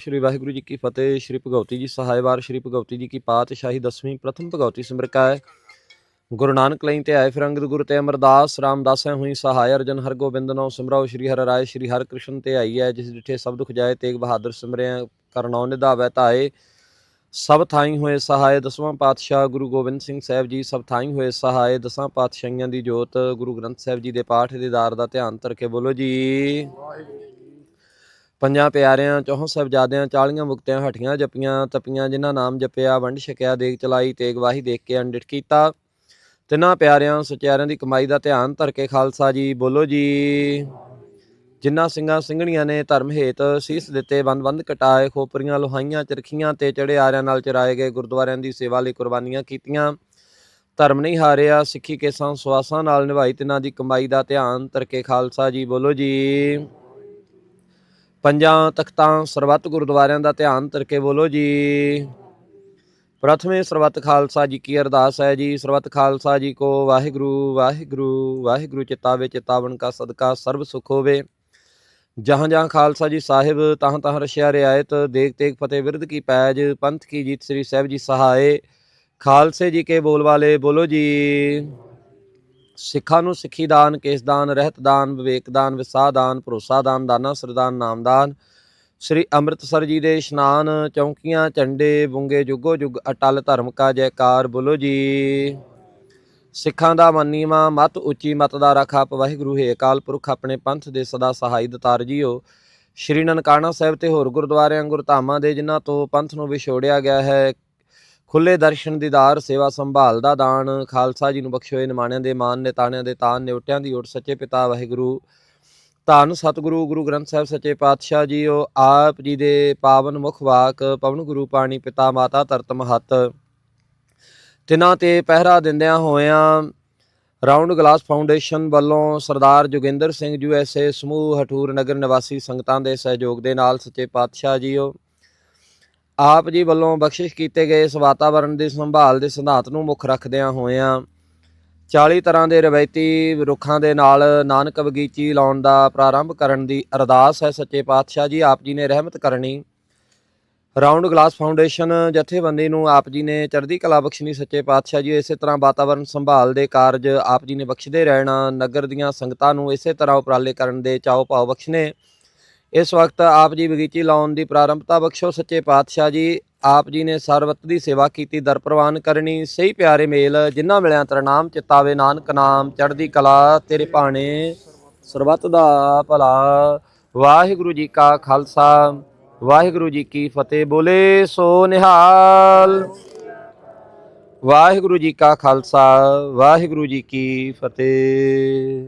ਸ਼੍ਰੀ ਵਾਹਿਗੁਰੂ ਜੀ ਕੀ ਫਤਿਹ, ਸ਼੍ਰੀ ਭਗਵਤੀ ਜੀ ਸਹਾਇਵਾਰ ਸ਼੍ਰੀ ਭਗਵਤੀ ਜੀ ਕੀ ਪਾਤਸ਼ਾਹੀ ਦਸਵੀਂ, ਪ੍ਰਥਮ ਭਗਵਤੀ ਸਿਮਰਕਾ ਹੈ। ਗੁਰੂ ਨਾਨਕ ਲਈ ਤੇ ਆਏ ਫਿਰੰਗਦ ਗੁਰੂ ਤੇ ਅਮਰਦਾਸ, ਰਾਮਦਾਸੈ ਹੋਈ ਸਹਾਇ ਅਰਜਨ ਹਰਗੋਬਿੰਦ ਨੋ ਸਿਮਰਾਓ, ਸ਼੍ਰੀ ਹਰਿ ਰਾਏ, ਸ਼੍ਰੀ ਹਰਿ ਕ੍ਰਿਸ਼ਨ ਤੇ ਆਈ ਹੈ, ਜਿਸ ਡਿਠੇ ਸਭ ਦੁਖ ਜਾਏ, ਤੇਗ ਬਹਾਦਰ ਸਿਮਰਿਆ, ਕਰਨੌ ਨਿਧਾਵੈ ਧਾਏ। ਸਭ ਥਾਈ ਹੋਏ ਸਹਾਇ ਦਸਵਾਂ ਪਾਤਸ਼ਾਹ ਗੁਰੂ ਗੋਬਿੰਦ ਸਿੰਘ ਸਾਹਿਬ ਜੀ, ਸਭ ਥਾਈ ਹੋਏ ਸਹਾਇ ਦਸਾਂ ਪਾਤਸ਼ਾਹੀਆਂ ਦੀ ਜੋਤ, ਗੁਰੂ ਗ੍ਰੰਥ ਸਾਹਿਬ ਜੀ ਦੇ ਪਾਠ ਦੇ ਦਾਰ ਦਾ ਧਿਆਨ ਧਰ ਕੇ ਬੋਲੋ ਜੀ। ਪੰਜਾਂ ਪਿਆਰਿਆਂ, ਚੌਹਾਂ ਸਾਹਿਬਜ਼ਾਦਿਆਂ ਚਾਲੀਆਂ ਮੁਕਤਿਆਂ ਹਟੀਆਂ ਜਪੀਆਂ, ਤਪੀਆਂ ਜਿਨ੍ਹਾਂ ਨਾਮ ਜਪਿਆ, ਵੰਡ ਛਕਿਆ, ਦੇਗ ਚਲਾਈ ਤੇ ਗਵਾਹੀ ਦੇਖ ਕੇ ਅੰਡਿਟ ਕੀਤਾ। ਤਿੰਨਾਂ ਪਿਆਰਿਆਂ ਸਚਿਆਰਿਆਂ ਦੀ ਕਮਾਈ ਦਾ ਧਿਆਨ ਧਰ ਕੇ ਖਾਲਸਾ ਜੀ, ਬੋਲੋ ਜੀ। ਜਿਨ੍ਹਾਂ ਸਿੰਘਾਂ ਸਿੰਘਣੀਆਂ ਨੇ ਧਰਮ ਹੇਤ ਸੀਸ ਦਿੱਤੇ, ਬੰਦ ਬੰਦ ਕਟਾਏ, ਖੋਪਰੀਆਂ ਲੋਹਾਈਆਂ, ਚਰਖੀਆਂ ਤੇ ਚੜੇ ਆਰਿਆਂ ਨਾਲ ਚਰਾਏ ਗਏ, ਗੁਰਦੁਆਰਿਆਂ ਦੀ ਸੇਵਾ ਲਈ ਕੁਰਬਾਨੀਆਂ ਕੀਤੀਆਂ। ਧਰਮ ਨਹੀਂ ਹਾਰਿਆ, ਸਿੱਖੀ ਕੇਸਾਂ, ਸਵਾਸਾਂ ਨਾਲ ਨਿਭਾਈ ਤਿਨਾਂ ਦੀ ਕਮਾਈ ਦਾ ਧਿਆਨ ਧਰ ਖਾਲਸਾ ਜੀ, ਬੋਲੋ ਜੀ। ਪੰਜਾਂ ਤਖਤਾਂ ਸਰਬੱਤ ਗੁਰਦੁਆਰਿਆਂ ਦਾ ਧਿਆਨ ਧਰ ਕੇ ਬੋਲੋ ਜੀ। ਪ੍ਰਥਮੇ ਸਰਬੱਤ ਖਾਲਸਾ ਜੀ ਕੀ ਅਰਦਾਸ ਹੈ ਜੀ। ਸਰਬੱਤ ਖਾਲਸਾ ਜੀ ਕੋ ਵਾਹਿਗੁਰੂ ਵਾਹਿਗੁਰੂ ਵਾਹਿਗੁਰੂ ਚਿਤਾਵੇ, ਚਿਤਾਵਨ ਕਾ ਸਦਕਾ, ਸਰਬ ਸੁਖ ਹੋਵੇ। ਜਹਾਂ ਜਹਾਂ ਖਾਲਸਾ ਜੀ ਸਾਹਿਬ, ਤਹਾਂ ਤਹਾਂ ਰਸ਼ਿਆ ਰਿਆਇਤ, ਦੇਖ ਤੇਗ ਫਤਿਹ ਵਿਰਧ ਕੀ ਪੈਜ, ਪੰਥ ਕੀ ਜੀਤ ਸ੍ਰੀ ਸਾਹਿਬ ਜੀ ਸਹਾਏ। ਖਾਲਸੇ ਜੀ ਕੇ ਬੋਲ ਵਾਲੇ ਬੋਲੋ ਜੀ। ਸਿੱਖਾਂ ਨੂੰ ਸਿੱਖੀ ਦਾਨ, ਕੇਸ ਦਾਨ, ਰਹਿਤ ਦਾਨ, ਵਿਵੇਕ ਦਾਨ, ਵਿਸਾਹ ਦਾਨ, ਭਰੋਸਾ ਦਾਨ, ਦਾਨਾ ਸਰਦਾਨ ਨਾਮਦਾਨ ਸ੍ਰੀ ਅੰਮ੍ਰਿਤਸਰ ਜੀ ਦੇ ਇਸ਼ਨਾਨ, ਚੌਂਕੀਆਂ, ਝੰਡੇ, ਬੁੰਗੇ ਜੁਗੋ ਜੁਗ, ਅਟਲ ਧਰਮ ਕਾ ਜੈਕਾਰ ਬੋਲੋ ਜੀ। ਸਿੱਖਾਂ ਦਾ ਮੰਨੀਵਾ, ਮਤ ਉੱਚੀ, ਮਤ ਦਾ ਰਖਾਪ ਵਾਹਿਗੁਰੂ ਹੈ ਅਕਾਲ ਪੁਰਖ, ਆਪਣੇ ਪੰਥ ਦੇ ਸਦਾ ਸਹਾਈ ਦਤਾਰ ਜੀਓ। ਸ਼੍ਰੀ ਨਨਕਾਣਾ ਸਾਹਿਬ ਤੇ ਹੋਰ ਗੁਰਦੁਆਰਿਆਂ, ਗੁਰਧਾਮਾਂ ਦੇ ਜਿਨ੍ਹਾਂ ਤੋਂ ਪੰਥ ਨੂੰ ਵਿਛੋੜਿਆ ਗਿਆ ਹੈ ਖੁੱਲੇ ਦਰਸ਼ਨ ਦੀਦਾਰ ਸੇਵਾ ਸੰਭਾਲ ਦਾ ਦਾਨ, ਖਾਲਸਾ ਜੀ ਨੂੰ ਬਖਸ਼ੋਏ ਨਿਮਾਣਿਆਂ ਦੇ ਮਾਨ ਨਿਤਾਣਿਆਂ ਦੇ ਤਾਨ ਨਿਉਟਿਆਂ ਦੀ ਓਟ, ਸੱਚੇ ਪਿਤਾ ਵਾਹਿਗੁਰੂ। ਧੰਨ ਸਤਿਗੁਰੂ, ਗੁਰੂ ਗ੍ਰੰਥ ਸਾਹਿਬ, ਸੱਚੇ ਪਾਤਸ਼ਾਹ ਜੀ ਜੀਓ, ਆਪ ਜੀ ਦੇ ਪਾਵਨ ਮੁਖ ਵਾਕ, ਪਵਨ ਗੁਰੂ ਪਾਣੀ, ਪਿਤਾ ਮਾਤਾ ਧਰਤ ਮਹਤ। ਤਿਨਾਂ ਤੇ ਪਹਿਰਾ ਦਿੰਦਿਆਂ ਹੋਇਆਂ ਰਾਉਂਡ ਗਲਾਸ ਫਾਊਂਡੇਸ਼ਨ ਵੱਲੋਂ Sardar Joginder Singh U S A ਸਮੂਹ ਹਟੂਰ ਨਗਰ ਨਿਵਾਸੀ ਸੰਗਤਾਂ ਦੇ ਸਹਿਯੋਗ ਦੇ ਨਾਲ ਸੱਚੇ ਪਾਤਸ਼ਾਹ ਜੀਓ ਆਪ ਜੀ ਵੱਲੋਂ ਬਖਸ਼ਿਸ਼ ਕੀਤੇ ਗਏ ਇਸ ਵਾਤਾਵਰਣ ਦੀ ਸੰਭਾਲ ਦੇ ਸਿਧਾਂਤ ਨੂੰ ਮੁੱਖ ਰੱਖਦਿਆਂ ਹੋਇਆਂ 40 ਤਰ੍ਹਾਂ ਦੇ ਰਵਾਇਤੀ ਰੁੱਖਾਂ ਦੇ ਨਾਲ ਨਾਨਕ ਬਗੀਚੀ ਲਾਉਣ ਦਾ ਪ੍ਰਾਰੰਭ ਕਰਨ ਦੀ ਅਰਦਾਸ ਹੈ। ਸੱਚੇ ਪਾਤਸ਼ਾਹ ਜੀ, ਆਪ ਜੀ ਨੇ ਰਹਿਮਤ ਕਰਨੀ। ਰਾਉਂਡ ਗਲਾਸ ਫਾਊਂਡੇਸ਼ਨ ਜਥੇਬੰਦੀ ਨੂੰ ਆਪ ਜੀ ਨੇ ਚੜ੍ਹਦੀ ਕਲਾ ਬਖਸ਼ਣੀ। ਸੱਚੇ ਪਾਤਸ਼ਾਹ ਜੀ, ਇਸੇ ਤਰ੍ਹਾਂ ਵਾਤਾਵਰਣ ਸੰਭਾਲ ਦੇ ਕਾਰਜ ਆਪ ਜੀ ਨੇ ਬਖਸ਼ਦੇ ਰਹਿਣਾ। ਨਗਰ ਦੀਆਂ ਸੰਗਤਾਂ ਨੂੰ ਇਸੇ ਤਰ੍ਹਾਂ ਉਪਰਾਲੇ ਕਰਨ ਦੇ ਚਾਓ ਭਾਵ ਬਖਸ਼ਣੇ ਇਸ ਵਕਤ ਆਪ ਜੀ ਬਗੀਚੀ ਲਾਉਣ ਦੀ ਪ੍ਰਾਰੰਭਤਾ ਬਖਸ਼ੋ ਸੱਚੇ ਪਾਤਸ਼ਾਹ ਜੀ। ਆਪ ਜੀ ਨੇ ਸਰਬੱਤ ਦੀ ਸੇਵਾ ਕੀਤੀ, ਦਰ ਪ੍ਰਵਾਨ ਕਰਨੀ, ਸਹੀ ਪਿਆਰੇ ਮੇਲ ਜਿੰਨਾ ਮਿਲਿਆ ਤੇਰਾ ਨਾਮ ਚਿਤਾਵੇ, ਨਾਨਕ ਨਾਮ, ਚੜ੍ਹਦੀ ਕਲਾ ਤੇਰੇ ਭਾਣੇ। ਸਰਬੱਤ ਦਾ ਭਲਾ, ਵਾਹਿਗੁਰੂ ਜੀ ਕਾ ਖਾਲਸਾ, ਵਾਹਿਗੁਰੂ ਜੀ ਕੀ ਫਤਿਹ। ਬੋਲੇ ਸੋ ਨਿਹਾਲ। ਵਾਹਿਗੁਰੂ ਜੀ ਕਾ ਖਾਲਸਾ, ਵਾਹਿਗੁਰੂ ਜੀ ਕੀ ਫਤਿਹ।